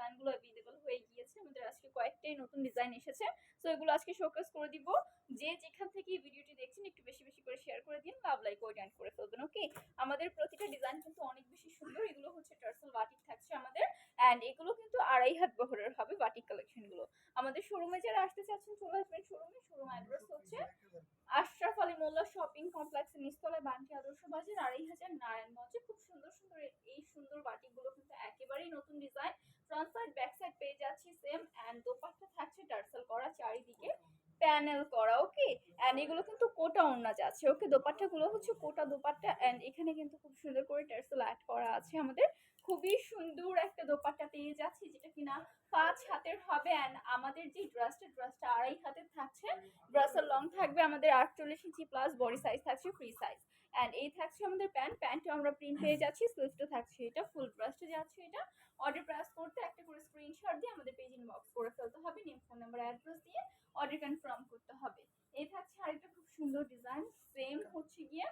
ডিজাইনগুলো অ্যাভেলেবল হয়ে গিয়েছে। আমাদের আজকে কয়েকটাই নতুন ডিজাইন এসেছে। তো এগুলো আজকে শোকেস করে দিব। যে যেখান থেকে ভিডিওটি দেখছেন, একটু বেশি বেশি করে শেয়ার করে দিন লাভ লাইক ওই ডান করে ফেলবেন ওকে আমাদের প্রতিটা ডিজাইন কিন্তু অনেক বেশি সুন্দর। এগুলো হচ্ছে টার্সেল বাটিক থাকছে আমাদের। অ্যান্ড এগুলো কিন্তু আড়াই হাত বহরের হবে বাটিক কালেকশনগুলো আমাদের শোরুমে যারা আসতে চাচ্ছেন, চলে আসবেন শোরুমে শোরুম অ্যাড্রেস হচ্ছে আশরাফ আলী মোল্লা শপিং কমপ্লেক্সের নিচতলায় বান্টি আদর্শ বাজার, আড়াই হাজার নারায়ণগঞ্জে। খুব সুন্দর সুন্দর এই সুন্দর বাটিকগুলো কিন্তু একেবারেই নতুন design front side back side পেয়ে যাচ্ছি সেম অ্যান্ড দোপাট্টা থাকছে টার্সেল করা চারিদিকে প্যানেল করা ওকে অ্যান্ড এগুলো কিন্তু কোটা ওড়না যাচ্ছে ওকে দোপাট্টাগুলো হচ্ছে কোটা দোপাট্টা অ্যান্ড এখানে কিন্তু খুব সুন্দর করে টার্সেল অ্যাড করা আছে আমাদের। খুবই সুন্দর একটা দোপাট্টা পেয়ে যাচ্ছি, যেটা কিনা পাঁচ হাতের হবে অ্যান্ড আমাদের যে ড্রেসটা ড্রেসটা আড়াই হাতের থাকছে। ড্রেসের লং থাকবে আমাদের আটচল্লিশ ইঞ্চি প্লাস বডি সাইজ থাকছে ফ্রি সাইজ অ্যান্ড এই থাকছে আমাদের প্যান্ট প্যান্টও আমরা প্রিন্ট পেয়ে যাচ্ছি স্লিভটা থাকছে এটা ফুল ড্রেসটা যাচ্ছে এটা। অর্ডার প্রেস করতে একটা করে স্ক্রিনশট দিয়ে আমাদের পেজ ইনবক্স করে ফেলতে হবে নেম ফোন নাম্বার অ্যাড্রেস দিয়ে অর্ডার কনফার্ম করতে হবে। এই থাকছে আরেকটা খুব সুন্দর ডিজাইন সেম হচ্ছে গিয়ে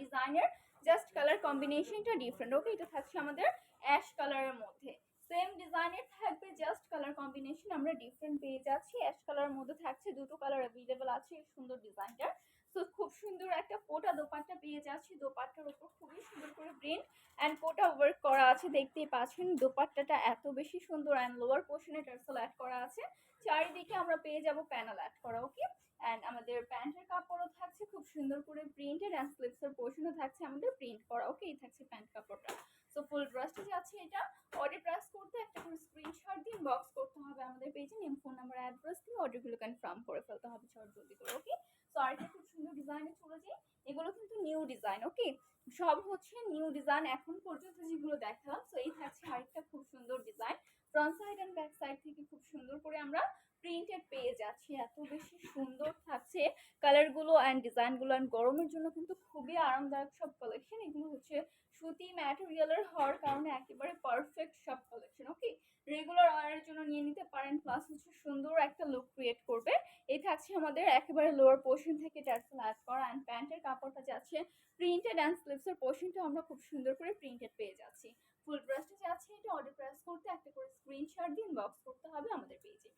ডিজাইনের জাস্ট কালার কম্বিনেশনটা ডিফারেন্ট ওকে এটা থাকছে আমাদের অ্যাশ কালারের মধ্যে। সেম ডিজাইনের থাকবে জাস্ট কালার কম্বিনেশন আমরা ডিফারেন্ট পেয়ে যাচ্ছি। অ্যাশ কালারের মধ্যে থাকছে দুটো কালার অ্যাভেলেবেল আছে সুন্দর ডিজাইনটার সো খুব সুন্দর একটা কোটা দোপাট্টা পেয়ে যাচ্ছি। দোপাট্টার উপর খুবই সুন্দর করে প্রিন্ট অ্যান্ড কোটা ওয়ার্ক করা আছে। দেখতেই পাচ্ছেন, দোপাট্টাটা এত বেশি সুন্দর অ্যান্ড লোয়ার পোর্শনে টার্সেল অ্যাড করা আছে। চারিদিকে আমরা পেয়ে যাব প্যানেল অ্যাড করা ওকে অ্যান্ড আমাদের প্যান্টের কাপড়ও থাকছে, খুব সুন্দর করে প্রিন্টেড অ্যান্ড স্লিপসের পোর্শনও থাকছে আমাদের প্রিন্ট করা ওকে এই থাকছে প্যান্ট কাপড়টা। সো ফুল ড্রেসটা যাচ্ছে এটা। অর্ডার প্রেস করতে একটা করে স্ক্রিনশট দিয়ে বক্স করতে হবে আমাদের পেজে নেম ফোন নাম্বার অ্যাড্রেস দিয়ে অর্ডারগুলো কনফার্ম করে ফেলতে হবে জলদি করে ওকে সো আরেকটা খুব সুন্দর ডিজাইনে চলে যাই এগুলো কিন্তু নিউ ডিজাইন ওকে সব হচ্ছে নিউ ডিজাইন এখন পর্যন্ত যেগুলো দেখালাম তো এই হচ্ছে আরেকটা খুব সুন্দর design front side and back side থেকে খুব সুন্দর করে আমরা প্রিন্টেড পেয়ে যাচ্ছি এত বেশি সুন্দর থাকছে। কালারগুলো অ্যান্ড ডিজাইনগুলো অ্যান্ড গরমের জন্য কিন্তু খুবই আরামদায়ক সব কালেকশন এগুলো হচ্ছে সুতি ম্যাটেরিয়ালের হওয়ার কারণে একেবারে পারফেক্ট সব কালেকশন ওকে রেগুলার ওয়ারের জন্য নিয়ে নিতে পারেন প্লাস হচ্ছে সুন্দর একটা লুক ক্রিয়েট করবে। এই থাকছে আমাদের একেবারে লোয়ার পোর্শন থেকে টার্সেল অ্যাড করা অ্যান্ড প্যান্টের কাপড়টা যাচ্ছে। প্রিন্টেড অ্যান্ড স্লিভসের পোর্শনটা আমরা খুব সুন্দর করে প্রিন্টেড পেয়ে যাচ্ছি। ফুল ড্রেসটা যাচ্ছে এটা অর্ডার প্রেস করতে, একটা করে স্ক্রিনশট দিন বক্স করতে হবে আমাদের পেজে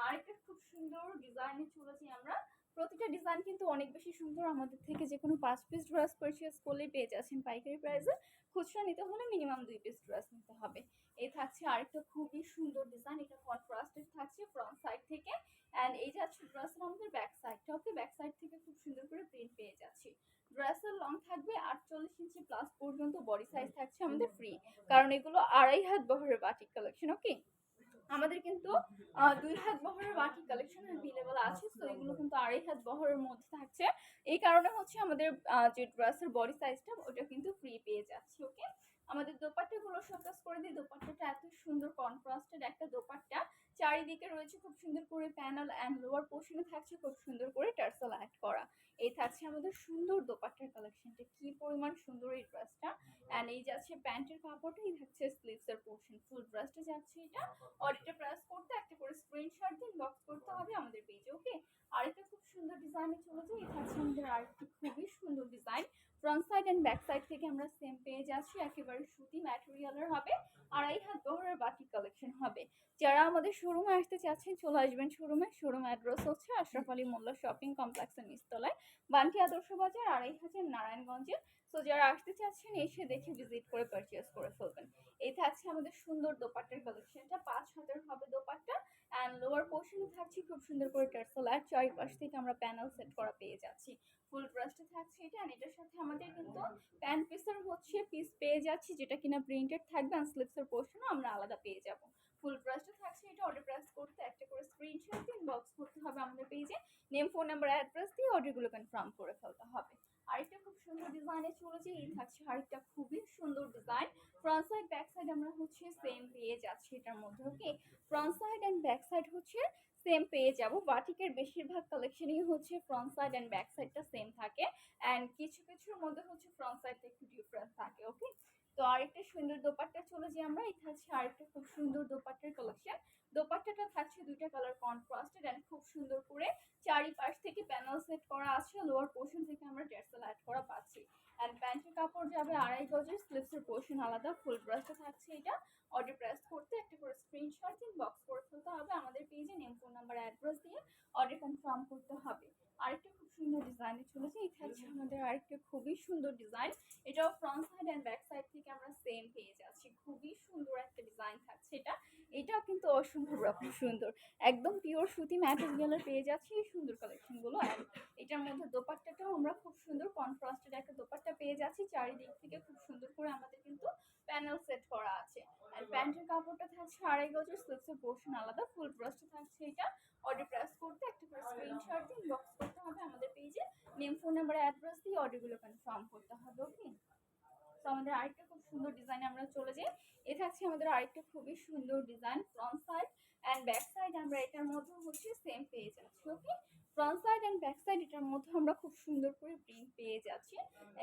আরেকটা খুব সুন্দর ডিজাইনে চলেছি আমরা প্রতিটা ডিজাইন কিন্তু অনেক বেশি সুন্দর আমাদের থেকে যে কোনো পাঁচ পিস ড্রেস পারচেস করলেই পেয়ে যাচ্ছেন পাইকারি প্রাইসে খুচরা নিতে হলে মিনিমাম দুই পিস ড্রেস নিতে হবে। এই থাকছে আরেকটা খুবই সুন্দর ডিজাইন এটা কন্ট্রাস্টেড থাকছে ফ্রন্ট সাইড থেকে। অ্যান্ড এই যাচ্ছে ড্রেসের আমাদের ব্যাক সাইডটা ওকে ব্যাক সাইড থেকে খুব সুন্দর করে প্রিন্ট পেয়ে যাচ্ছি। ড্রেসের লং থাকবে আটচল্লিশ ইঞ্চি প্লাস পর্যন্ত বডি সাইজ থাকছে আমাদের ফ্রি কারণ এগুলো আড়াই হাত বহরের বাটিক কালেকশন ওকে আমাদের কিন্তু দুই হাত বহরের বাকি কালেকশন অ্যাভেলেবল আছে, তো এগুলো কিন্তু আড়াই হাত বহরের মধ্যে থাকছে। এই কারণে হচ্ছে আমাদের যে ড্রেসের বডি সাইজটা ওটা কিন্তু ফ্রি পেয়ে যাচ্ছে ওকে আমাদের দোপাট্টাগুলো শোকাস করে দিই। দোপাট্টাটা এত সুন্দর কন্ট্রাস্টের একটা দোপাট্টা। চারিদিকে রয়েছে খুব সুন্দর করে প্যানেল অ্যান্ড লোয়ার পোর্শনে থাকছে খুব সুন্দর করে টার্সেল অ্যাড করা। এই থাকছে আমাদের সুন্দর দোপাট্টার কালেকশনটা কি পরিমাণ সুন্দর এই ড্রেসটা অ্যান্ড এই যাচ্ছে প্যান্টের কাপড়টা, এই থাকছে স্লিভসের পোর্শন ফুল ড্রেসটা যাচ্ছে এটা। অডিটা প্রেস করতে, একটা করে স্ক্রিনশট দিন বক্স করতে হবে আমাদের পেজে ওকে আরেকটা খুব সুন্দর ডিজাইনে চলে যাই। এটা হচ্ছে আমাদের আরেকটি খুবই সুন্দর design front side and back side থেকে আমরা সেম পেয়ে যাচ্ছি। একেবারে সুতি ম্যাটেরিয়ালের হবে। আড়াই হাত বহরের বাটিক কালেকশন হবে। যারা আমাদের শোরুমে আসতে চাচ্ছেন, চলে আসবেন শোরুমে শোরুম অ্যাড্রেস হচ্ছে আশরাফ আলী মোল্লা শপিং কমপ্লেক্সের নিচতলায়। বান্টি আদর্শ বাজার, আড়াই হাজার নারায়ণগঞ্জে। সো যারা আসতে চাচ্ছেন, এসে দেখে ভিজিট করে পারচেস করে ফেলবেন। এই থাকছে আমাদের সুন্দর দোপাট্টার কালেকশনটা পাঁচ হাতের হবে দোপাট্টা। অ্যান্ড লোয়ার পোর্শনে থাকছে খুব সুন্দর করে টার্সেল আর থেকে আমরা প্যানেল সেট করা পেয়ে যাচ্ছি। ফুল ড্রেসটা থাকছে এটা আর এটার সাথে আমাদের কিন্তু প্যান্ট পিসের হচ্ছে পিস পেয়ে যাচ্ছি যেটা কিনা প্রিন্টেড থাকবে আর স্লিপসের পোর্শনও আমরা আলাদা পেয়ে যাব। ফুল ড্রেসটা থাকছে এটা অর্ডার প্রেস করতে একটা করে স্ক্রিনশট দিন বক্স করতে হবে আমাদের পেজে নেম ফোন নাম্বার অ্যাড্রেস দিয়ে অর্ডারগুলো কনফার্ম করে ফেলতে হবে। আরেকটা খুব সুন্দর ডিজাইনে চলেছে, এই থাকছে আরেকটা খুবই সুন্দর design front side back side আমরা হচ্ছে সেম পেয়ে যাচ্ছি এটার মধ্যে okay front side and back side হচ্ছে সেম পেয়ে যাব। বাটিকের বেশিরভাগ কালেকশনই হচ্ছে ফ্রন্ট সাইড অ্যান্ড ব্যাক সাইডটা সেম থাকে। অ্যান্ড কিছু, কিছুর মধ্যে হচ্ছে ফ্রন্ট সাইডটা একটু ডিফারেন্স থাকে ওকে তো আরেকটা সুন্দর দোপাট্টা চলে যে আমরা। এটা হচ্ছে আরেকটা খুব সুন্দর দোপাট্টার কালেকশন দোপাট্টাটা থাকছে দুইটা কালার কন্ট্রাস্টেড অ্যান্ড খুব সুন্দর করে চারিপাশ থেকে প্যানেল সেট করা আছে। লোয়ার পোর্শন থেকে আমরা টার্সেল অ্যাড করা পাচ্ছি। অ্যান্ড প্যান্টের কাপড় যাবে আড়াই গজের স্লিপসের পোর্শন আলাদা ফুল ব্রাশটা থাকছে এটা। অর্ডার প্রেস করতে একটা করে স্ক্রিনশট দিন বক্স করে ফেলতে হবে আমাদের পেজে নেম ফোন নাম্বার অ্যাড্রেস দিয়ে অর্ডার কনফার্ম করতে হবে। আরেকটা খুব সুন্দর ডিজাইনে চলেছে, এই থাকছে আমাদের আরেকটা খুবই সুন্দর ডিজাইন এটাও front side and back side থেকে আমরা সেম পেয়ে যাচ্ছি খুবই সুন্দর একটা ডিজাইন থাকছে এটা। এটাও কিন্তু অসম্ভব রকম সুন্দর। একদম পিওর সুতি ম্যাটেরিয়ালের পেয়ে যাচ্ছি এই সুন্দর কালেকশনগুলো অ্যান্ড এটার মধ্যে দোপাট্টাটাও আমরা খুব সুন্দর কন্ট্রাস্টেড একটা যাচ্ছি, চারিদিক থেকে খুব সুন্দর করে আমাদের কিন্তু প্যানেল সেট করা আছে। আর প্যান্টের কাপড়টা থাকছে আড়াই গজের স্লিপসের পোর্শন আলাদা ফুল ব্রাশটা থাকছে এটা। অর্ডার প্রেস করতে, একটা করে স্ক্রিনশট দিন বক্স করতে হবে আমাদের পেজে নেম ফোন নাম্বার অ্যাড্রেস দিয়ে অর্ডারগুলো কনফার্ম করতে হবে ওকে তো আমাদের আরেকটা খুব সুন্দর ডিজাইন আমরা চলে যাই। এ থাকছে আমাদের আরেকটা খুবই সুন্দর design front side and back side আমরা এটার মধ্যে হচ্ছে সেম পেয়ে যাচ্ছি okay front side and back side এটার মধ্যে আমরা খুব সুন্দর করে প্রিন্ট পেয়ে যাচ্ছি।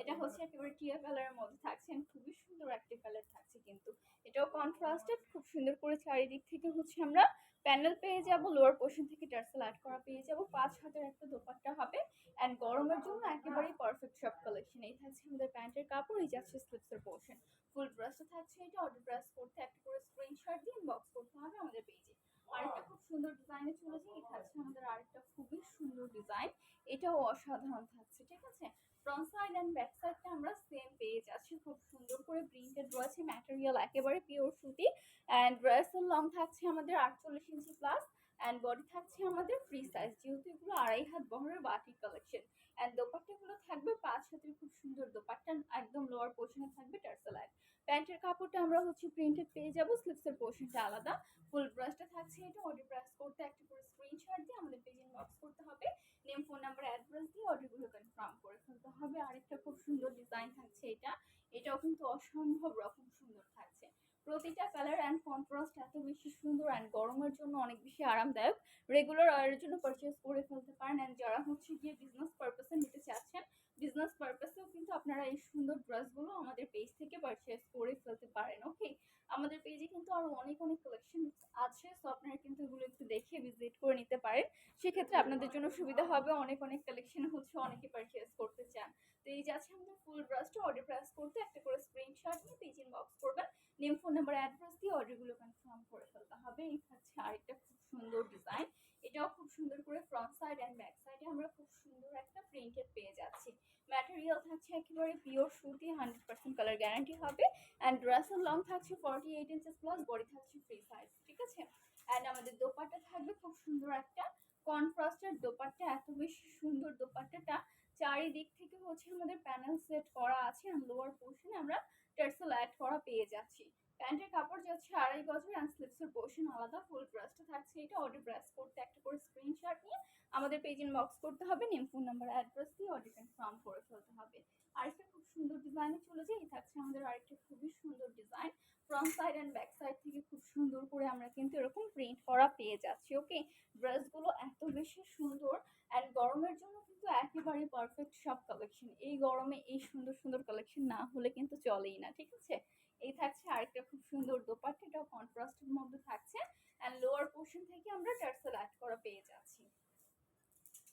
এটা হচ্ছে একেবারে টিয়া কালারের মধ্যে থাকছে and খুবই সুন্দর একটা কালার থাকছে কিন্তু। এটাও কন্ট্রাস্টেড খুব সুন্দর করে চারিদিক থেকে হচ্ছে আমরা প্যানেল পেয়ে যাব লোয়ার পোর্শন থেকে টার্সেল অ্যাড করা পেয়ে যাব। পাঁচ হাতের একটা দোপাট্টা হবে অ্যান্ড গরমের জন্য একেবারেই পারফেক্ট সব কালেকশন এই থাকছে আমাদের প্যান্টের কাপড় এই যাচ্ছে স্লিপসের পোর্শন ফুল ব্রাশটা থাকছে এটা অর্ডার ব্রাশ করতে একটা করে স্ক্রিনশট দিয়ে বক্স করতে হবে আমাদের পেজে আরেকটা খুব সুন্দর ডিজাইনে চলেছে এই থাকছে আমাদের আরেকটা খুবই সুন্দর ডিজাইন এটাও অসাধারণ থাকছে, ঠিক আছে? ফ্রন্ট সাইড অ্যান্ড ব্যাক সাইডটা আমরা সেম পেয়ে যাচ্ছি। খুব সুন্দর করে প্রিন্টেড রয়েছে ম্যাটেরিয়াল একেবারে পিওর সুতি। অ্যান্ড ড্রেসের লং থাকছে আমাদের আটচল্লিশ ইঞ্চি প্লাস অ্যান্ড বডি থাকছে আমাদের ফ্রি সাইজ যেহেতু এগুলো আড়াই হাত বহরের বাটিক কালেকশন অ্যান্ড দোপাট্টাগুলো থাকবে পাঁচ হাতের খুব সুন্দর দোপাট্টা, একদম লোয়ার পোর্শনে থাকবে টার্সেল অ্যাড প্যান্টের কাপড়টা আমরা হচ্ছে প্রিন্টেড পেয়ে যাব স্লিপসের পোর্শনটা আলাদা। ফুল ব্রাশটা থাকছে এটা অর্ডার প্রেস করতে একটা করে স্ক্রিনশট দিয়ে আমাদের পেজে বক্স করতে হবে। নেম ফোন নাম্বার অ্যাড্রেস দিয়ে অর্ডারগুলো কনফার্ম করে ফেলতে হবে। আরেকটা খুব সুন্দর ডিজাইন থাকছে এটা। এটাও কিন্তু অসম্ভব রকম সুন্দর থাকছে। প্রতিটা কালার অ্যান্ড কন্ট্রাস্ট এত বেশি সুন্দর অ্যান্ড গরমের জন্য অনেক বেশি আরামদায়ক। রেগুলার ওয়ারের জন্য পারচেস করে ফেলতে পারেন। অ্যান্ড যারা হচ্ছে গিয়ে বিজনেস পারপাসে নিতে চাচ্ছেন বিজনেস পারপাসেও কিন্তু আপনারা এই সুন্দর ড্রেসগুলো আমাদের পেজ থেকে পারচেস করে ফেলতে পারেন ওকে আমাদের পেজে কিন্তু আরও অনেক অনেক কালেকশন আছে সো আপনারা কিন্তু এগুলো একটু দেখে ভিজিট করে নিতে পারেন। সেক্ষেত্রে আপনাদের জন্য সুবিধা হবে, অনেক অনেক কালেকশন হচ্ছে, অনেকে পারচেস করতে চান। তো এই যে আছে আমাদের ফুল ব্রাশটা অর্ডার প্রেস করতে, একটা করে স্ক্রিনশট নিয়ে পেজ ইনবক্স করবেন নেম ফোন নাম্বার অ্যাড্রেস দিয়ে অর্ডারগুলো কনফার্ম করে ফেলতে হবে এই থাকছে আরেকটা খুব সুন্দর ডিজাইন এটাও খুব সুন্দর করে ফ্রন্ট সাইড অ্যান্ড ব্যাক সাইডে আমরা খুব সুন্দর একটা প্রিন্টেড পেয়ে যাচ্ছি ম্যাটেরিয়াল থাকছে একেবারে পিওর সুতি হান্ড্রেড পার্সেন্ট কালার গ্যারান্টি হবে। অ্যান্ড ড্রেসের লং থাকছে forty eight inches plus body থাকছে ফ্রি সাইজ ঠিক আছে? অ্যান্ড আমাদের দোপাট্টা থাকবে খুব সুন্দর একটা। কনফ্রাস্টের দোপাট্টা এত বেশি সুন্দর দোপাট্টাটা। চারিদিক থেকে হচ্ছে আমাদের প্যানেল সেট করা আছে অ্যান্ড লোয়ার পোর্শনে আমরা টার্সেল অ্যাড করা পেয়ে যাচ্ছি। প্যান্টের কাপড় যাচ্ছে আড়াই গজের অ্যান্ড স্লিপসের পোর্শন আলাদা। ফুল ব্রাশটা থাকছে এটা। অর্ডার ব্রাশ করতে একটা করে স্ক্রিনশট নিয়ে আমাদের পেজ ইনবক্স করতে হবে নেম ফোন নাম্বার অ্যাড্রেস দিয়ে অর্ডার কনফার্ম করে ফেলতে হবে। আরেকটা খুব সুন্দর ডিজাইনে চলে যায় এই থাকছে আমাদের আরেকটা খুবই সুন্দর design front side and back side থেকে খুব সুন্দর করে আমরা কিন্তু এরকম প্রিন্ট করা পেয়ে যাচ্ছি ওকে ড্রেসগুলো এত বেশি সুন্দর অ্যান্ড গরমের জন্য কিন্তু একেবারে পারফেক্ট সব কালেকশন এই গরমে এই সুন্দর সুন্দর কালেকশন না হলে কিন্তু চলেই না, ঠিক আছে? এই থাকছে আরেকটা খুব সুন্দর দোপাট্টা এটাও কন্ট্রাস্টের মধ্যে থাকছে অ্যান্ড লোয়ার পোর্শন থেকে আমরা টার্সেল অ্যাড করা পেয়ে যাচ্ছি।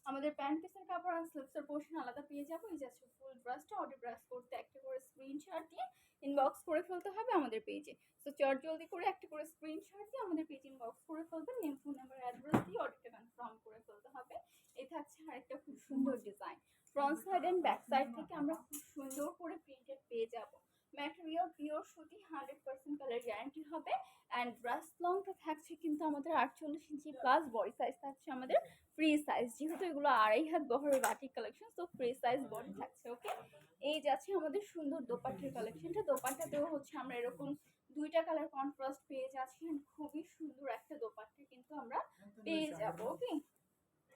আমাদের প্যান্ট পিসের কাপড় আর স্লিপসের পোর্শন আলাদা পেয়ে যাব। এই যাচ্ছে ফুল ব্রাশটা অর্ডার ব্রাশ করতে একটা করে স্ক্রিনশট দিয়ে ইনবক্স করে ফেলতে হবে আমাদের পেজে তো চট জলদি করে একটা করে স্ক্রিনশট দিয়ে আমাদের পেজ ইনবক্স করে ফেলবেন। নেম ফোন নাম্বার অ্যাড্রেস দিয়ে অর্ডারটা কনফার্ম করে ফেলতে হবে। এই থাকছে আরেকটা খুব সুন্দর design front side and back side থেকে আমরা খুব সুন্দর করে প্রিন্টেড পেয়ে যাব। ম্যাটেরিয়াল পিওর সুতি হান্ড্রেড পার্সেন্ট কালার গ্যারান্টি হবে। অ্যান্ড ব্রাশ লংটা থাকছে কিন্তু আমাদের আটচল্লিশ ইঞ্চি প্লাস বডি সাইজ থাকছে আমাদের ফ্রি সাইজ যেহেতু এগুলো আড়াই হাত বহরের বাটিক কালেকশন তো ফ্রি সাইজ বডি থাকছে ওকে এই যাচ্ছে আমাদের সুন্দর দোপাট্টের কালেকশনটা দোপাট্টাতেও হচ্ছে আমরা এরকম দুইটা কালার কন্ট্রাস্ট পেয়ে যাচ্ছি খুবই সুন্দর একটা দোপাট্টা কিন্তু আমরা পেয়ে যাব ওকে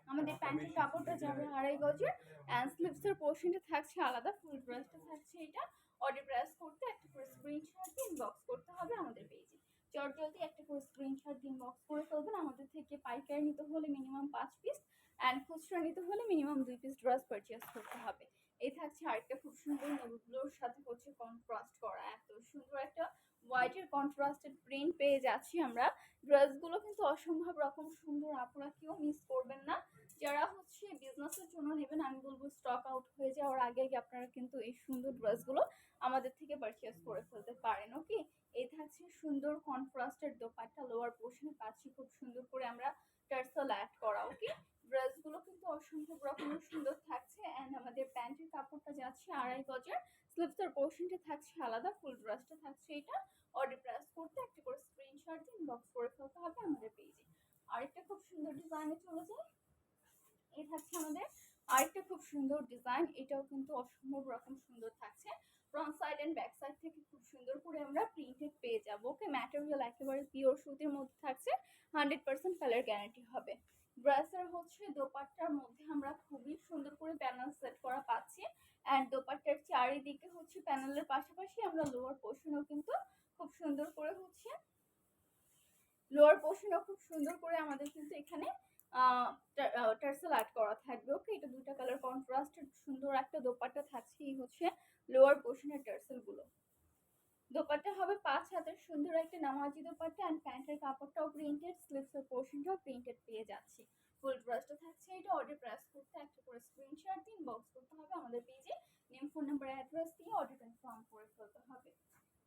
আমাদের প্যান্টের কাপড়টা যাবে আড়াই গজের অ্যান্ড স্লিপসের পোর্শনটা থাকছে আলাদা ফুল ড্রেসটা থাকছে এটা। অর্ডার প্রেস করতে, একটা করে স্ক্রিনশট ইনবক্স করতে হবে আমাদের পেজে চট জলদি একটা করে স্ক্রিনশট ইনবক্স করে ফেলবেন। আমাদের থেকে পাইকারি নিতে হলে মিনিমাম পাঁচ পিস অ্যান্ড খুচরা নিতে হলে মিনিমাম দুই পিস ড্রেস পারচেস করতে হবে। এই থাকছে আরেকটা খুব সুন্দর নেভিগুলোর সাথে হচ্ছে কন্ট্রাস্ট করা। এত সুন্দর একটা হোয়াইটের কন্ট্রাস্টেড প্রিন্ট পেয়ে যাচ্ছি আমরা। ড্রেসগুলো কিন্তু অসম্ভব রকম সুন্দর আপনারা কেউ মিস করবেন না। যারা হচ্ছে বিজনেসের জন্য নেবেন, আমি বলব স্টক আউট হয়ে যাওয়ার আগে আগে আপনারা কিন্তু এই সুন্দর ড্রেসগুলো আমাদের থেকে পারচেস করে ফেলতে পারেন ওকে এই থাকছে সুন্দর কনট্রাস্টের দোপাট্টা লোয়ার পোর্শনে পাচ্ছি খুব সুন্দর করে আমরা টার্সেল অ্যাড করা ওকে ড্রেসগুলো কিন্তু অসম্ভব রকমের সুন্দর থাকছে অ্যান্ড আমাদের প্যান্টের কাপড়টা যাচ্ছে আড়াই গজের স্লিপসের পোর্শনটা থাকছে আলাদা ফুল ড্রেসটা থাকছে এটা। অর্ডার প্রেস করতে একটা করে স্ক্রিনশট ইনবক্স করে ফেলতে হবে আমাদের পেজে আরেকটা খুব সুন্দর ডিজাইনে চলে যায় থাকছে আমাদের। আরেকটা খুব সুন্দর ডিজাইন এটাও কিন্তু অসম্ভব রকম সুন্দর থাকছে। Front side and back side থেকে খুব সুন্দর করে আমরা প্রিন্টেড পেয়ে যাব ওকে ম্যাটেরিয়াল একেবারে পিওর সুতির মধ্যে থাকছে হান্ড্রেড পার্সেন্ট কালার গ্যারান্টি হবে। ড্রেসের হচ্ছে দোপাট্টার মধ্যে আমরা খুবই সুন্দর করে প্যানেল সেট করা পাচ্ছি। অ্যান্ড দোপাট্টার চারিদিকে হচ্ছে প্যানেলের পাশাপাশি আমরা লোয়ার পোর্শনও কিন্তু খুব সুন্দর করে হচ্ছে লোয়ার পোর্শনও খুব সুন্দর করে আমাদের কিন্তু এখানে টার্সেল আর্ট করা থাকবে ওকে এটা দুটা কালার কন্ট্রাস্টেড সুন্দর একটা দোপাট্টা থাকছে এই হচ্ছে লোয়ার পোর্শনের টার্সেলগুলো। দোপাট্টা হবে পাঁচ হাতের সুন্দর একটা নামাজি দোপাট্টা অ্যান্ড প্যান্টের কাপড়টাও প্রিন্টেড স্লিভসের পোর্শনটাও প্রিন্টেড পেয়ে যাচ্ছি। ফুল ড্রেসটা থাকছে, এটা অর্ডার প্রেস করতে, একটা করে স্ক্রিনশট দিন বক্স করতে হবে আমাদের পেজে নেম ফোন নাম্বার অ্যাড্রেস দিয়ে অর্ডার কনফার্ম করে ফেলতে হবে।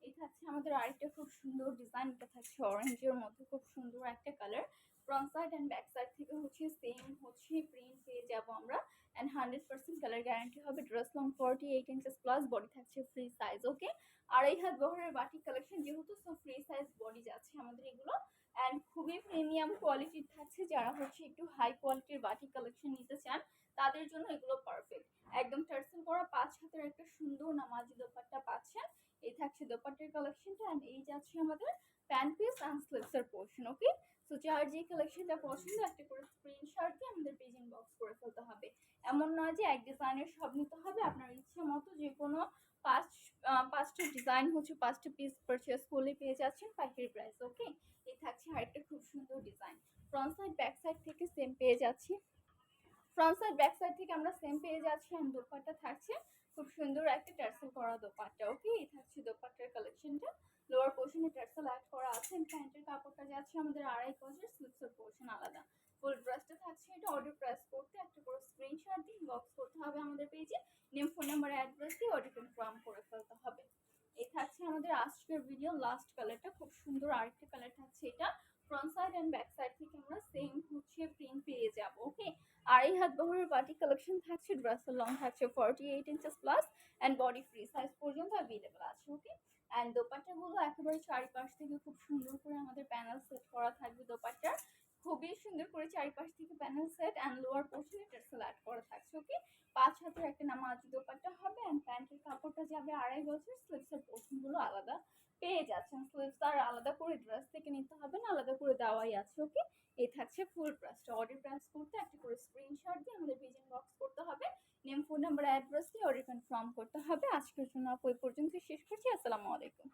এই থাকছে আমাদের আরেকটা খুব সুন্দর ডিজাইন এটা থাকছে অরেঞ্জের মধ্যে খুব সুন্দর একটা colour front side and back side থেকে হচ্ছে সেম হচ্ছে প্রিন্ট পেয়ে যাব আমরা। And hundred percent colour guarantee হবে। Dress long forty eight inches plus body থাকছে ফ্রি সাইজ ওকে আড়াই হাত বহরের বাটিক কালেকশন যেহেতু সব ফ্রি সাইজ বডি যাচ্ছে আমাদের এগুলো। অ্যান্ড খুবই প্রিমিয়াম কোয়ালিটির থাকছে যারা হচ্ছে একটু হাই কোয়ালিটির বাটিক কালেকশন নিতে চান, তাদের জন্য এগুলো পারফেক্ট একদম টার্সেল করা পাঁচ হাতের একটা সুন্দর নামাজি দোপাট্টা পাচ্ছেন। এই থাকছে দোপাট্টার কালেকশনটা অ্যান্ড এই যাচ্ছে আমাদের প্যান্ট পিস অ্যান্ড স্লিপসের পোর্শন ওকে সো যার যে কালেকশনটা পছন্দ, একটা করে স্ক্রিনশট দিয়ে আমাদের পেজ ইনবক্স করে ফেলতে হবে। এমন নয় যে এক ডিজাইনের সব নিতে হবে, আপনার ইচ্ছে মতো যে কোনো পাঁচ পাঁচটা ডিজাইন হচ্ছে পাঁচটা পিস পারচেস করলে পেয়ে যাচ্ছেন পাইকারি প্রাইস ওকে এই থাকছে আরেকটা খুব সুন্দর design front side back side থেকে সেম পেয়ে যাচ্ছি। ফ্রন্ট সাইড ব্যাক সাইড থেকে আমরা সেম পেয়ে যাচ্ছি অ্যান্ড দোপাট্টা থাকছে খুব সুন্দর একটা টার্সেল করা দোপাট্টা ওকে এই থাকছে দোপাট্টার কালেকশনটা লোয়ার পোর্শনে টার্সেল অ্যাড করা আছে। প্যান্টের কাপড়টা যাচ্ছে আমাদের আড়াই গজের স্লিপসের পোর্শন আলাদা। ফুল ড্রেসটা থাকছে এটা অর্ডার প্রেস করতে। একটা করে স্ক্রিনশট দিয়ে বক্স করতে হবে আমাদের পেজে নেম ফোন নাম্বার অ্যাড্রেস দিয়ে অর্ডার কনফার্ম করে ফেলতে হবে। এই থাকছে আমাদের আজকের ভিডিও লাস্ট কালারটা খুব সুন্দর আরেকটা কালার থাকছে এটা। Front side and back side থেকে আমরা সেম হচ্ছে প্রিন্ট পেয়ে যাব ওকে আড়াই হাত বহরের বাটি কালেকশন থাকছে ড্রেসের লং থাকছে forty eight inches plus and body free size পর্যন্ত অ্যাভেলেবল আছে ওকে অ্যান্ড দোপাট্টাগুলো একেবারে চারিপাশ থেকে খুব সুন্দর করে আমাদের প্যানেল সেট করা থাকবে দোপাট্টার খুবই সুন্দর করে চারিপাশ থেকে প্যানেল সেট অ্যান্ড লোয়ার পোর্শনে টার্সেল অ্যাড করা থাকছে ওকে পাঁচ হাতের একটা নামাজি দোপাট্টা হবে অ্যান্ড প্যান্টের কাপড়টা যাবে আড়াই বছর স্লিভসের পোর্শনগুলো আলাদা পেয়ে যাচ্ছেন স্লিভস আর আলাদা করে ড্রেস থেকে নিতে হবে, না আলাদা করে দেওয়াই আছে ওকে এই থাকছে ফুল ড্রেসটা অর্ডার প্রেস করতে একটা করে স্ক্রিনশট দিয়ে আমাদের পেজ বক্স করতে হবে। নেম ফোন নাম্বার অ্যাড্রেস দিয়ে অর্ডার কনফার্ম করতে হবে। আজকের জন্য এই পর্যন্ত শেষ করছি। আসসালামু আলাইকুম।